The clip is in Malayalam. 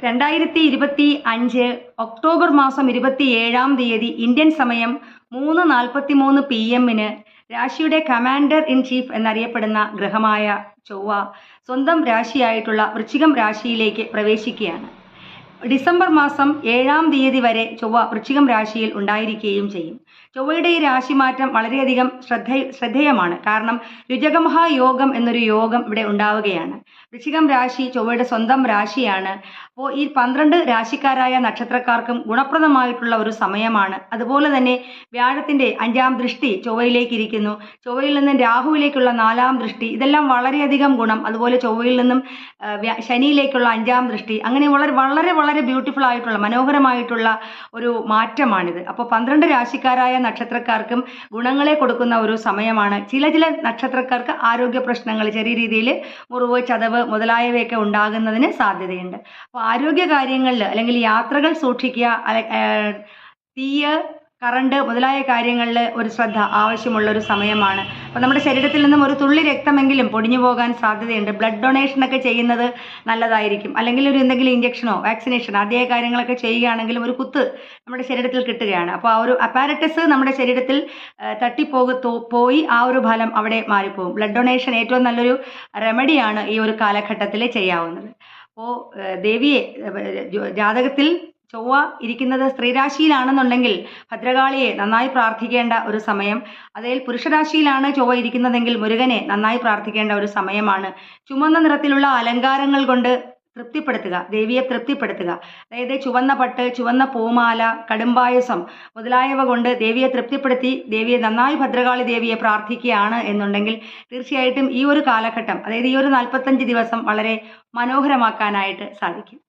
രണ്ടായിരത്തി ഇരുപത്തി അഞ്ച് ഒക്ടോബർ മാസം ഇരുപത്തി ഏഴാം തീയതി ഇന്ത്യൻ സമയം മൂന്ന് നാൽപ്പത്തി മൂന്ന് പി എമ്മിന് രാശിയുടെ കമാൻഡർ ഇൻ ചീഫ് എന്നറിയപ്പെടുന്ന ഗ്രഹമായ ചൊവ്വ സ്വന്തം രാശിയായിട്ടുള്ള വൃശ്ചികം രാശിയിലേക്ക് പ്രവേശിക്കുകയാണ്. ഡിസംബർ മാസം ഏഴാം തീയതി വരെ ചൊവ്വ വൃശ്ചികം രാശിയിൽ ഉണ്ടായിരിക്കുകയും ചെയ്യും. ചൊവ്വയുടെ ഈ രാശിമാറ്റം വളരെയധികം ശ്രദ്ധ ശ്രദ്ധേയമാണ്. കാരണം രുചകമഹായോഗം എന്നൊരു യോഗം ഇവിടെ ഉണ്ടാവുകയാണ്. വൃശ്ചികം രാശി ചൊവ്വയുടെ സ്വന്തം രാശിയാണ്. അപ്പോൾ ഈ പന്ത്രണ്ട് രാശിക്കാരായ നക്ഷത്രക്കാർക്കും ഗുണപ്രദമായിട്ടുള്ള ഒരു സമയമാണ്. അതുപോലെ തന്നെ വ്യാഴത്തിന്റെ അഞ്ചാം ദൃഷ്ടി ചൊവ്വയിലേക്ക് ഇരിക്കുന്നു ചൊവ്വയിൽ നിന്നും രാഹുവിലേക്കുള്ള നാലാം ദൃഷ്ടി ഇതെല്ലാം വളരെയധികം ഗുണം. അതുപോലെ ചൊവ്വയിൽ നിന്നും ശനിയിലേക്കുള്ള അഞ്ചാം ദൃഷ്ടി അങ്ങനെ വളരെ വളരെ വളരെ ബ്യൂട്ടിഫുൾ ആയിട്ടുള്ള മനോഹരമായിട്ടുള്ള ഒരു മാറ്റമാണിത്. അപ്പോൾ പന്ത്രണ്ട് രാശിക്കാരായ നക്ഷത്രക്കാർക്കും ഗുണങ്ങളെ കൊടുക്കുന്ന ഒരു സമയമാണ്. ചില ചില നക്ഷത്രക്കാർക്ക് ആരോഗ്യ പ്രശ്നങ്ങൾ ചെറിയ രീതിയിൽ മുറിവ് ചതവ് മുതലായവയൊക്കെ ഉണ്ടാകുന്നതിന് സാധ്യതയുണ്ട്. അപ്പോൾ ആരോഗ്യ കാര്യങ്ങളിൽ അല്ലെങ്കിൽ യാത്രകൾ സൂക്ഷിക്കുക തീയ് കറണ്ട് മുതലായ കാര്യങ്ങളിൽ ഒരു ശ്രദ്ധ ആവശ്യമുള്ള ഒരു സമയമാണ്. അപ്പോൾ നമ്മുടെ ശരീരത്തിൽ നിന്നും ഒരു തുള്ളി രക്തമെങ്കിലും പൊടിഞ്ഞു പോകാൻ സാധ്യതയുണ്ട്. ബ്ലഡ് ഡൊണേഷനൊക്കെ ചെയ്യുന്നത് നല്ലതായിരിക്കും. അല്ലെങ്കിൽ ഒരു എന്തെങ്കിലും ഇഞ്ചക്ഷനോ വാക്സിനേഷൻ അതേ കാര്യങ്ങളൊക്കെ ചെയ്യുകയാണെങ്കിലും ഒരു കുത്ത് നമ്മുടെ ശരീരത്തിൽ കിട്ടുകയാണ്. അപ്പോൾ ആ ഒരു അപ്പാരറ്റസ് നമ്മുടെ ശരീരത്തിൽ തട്ടിപ്പോക പോയി ആ ഒരു ഫലം അവിടെ മാറിപ്പോകും. ബ്ലഡ് ഡൊണേഷൻ ഏറ്റവും നല്ലൊരു റെമഡിയാണ് ഈ ഒരു കാലഘട്ടത്തിൽ ചെയ്യാവുന്നത്. അപ്പോൾ ദേവിയെ ജാതകത്തിൽ ചൊവ്വ ഇരിക്കുന്നത് സ്ത്രീരാശിയിലാണെന്നുണ്ടെങ്കിൽ ഭദ്രകാളിയെ നന്നായി പ്രാർത്ഥിക്കേണ്ട ഒരു സമയം. അതിൽ പുരുഷരാശിയിലാണ് ചൊവ്വ ഇരിക്കുന്നതെങ്കിൽ മുരുകനെ നന്നായി പ്രാർത്ഥിക്കേണ്ട ഒരു സമയമാണ്. ചുമന്ന നിറത്തിലുള്ള അലങ്കാരങ്ങൾ കൊണ്ട് തൃപ്തിപ്പെടുത്തുക ദേവിയെ തൃപ്തിപ്പെടുത്തുക. അതായത് ചുവന്ന പട്ട് ചുവന്ന പൂമാല കടുംപായസം മുതലായവ കൊണ്ട് ദേവിയെ തൃപ്തിപ്പെടുത്തി ദേവിയെ നന്നായി ഭദ്രകാളി ദേവിയെ പ്രാർത്ഥിക്കുകയാണ് എന്നുണ്ടെങ്കിൽ തീർച്ചയായിട്ടും ഈ ഒരു കാലഘട്ടം അതായത് ഈ ഒരു നാൽപ്പത്തഞ്ച് ദിവസം വളരെ മനോഹരമാക്കാനായിട്ട് സാധിക്കും.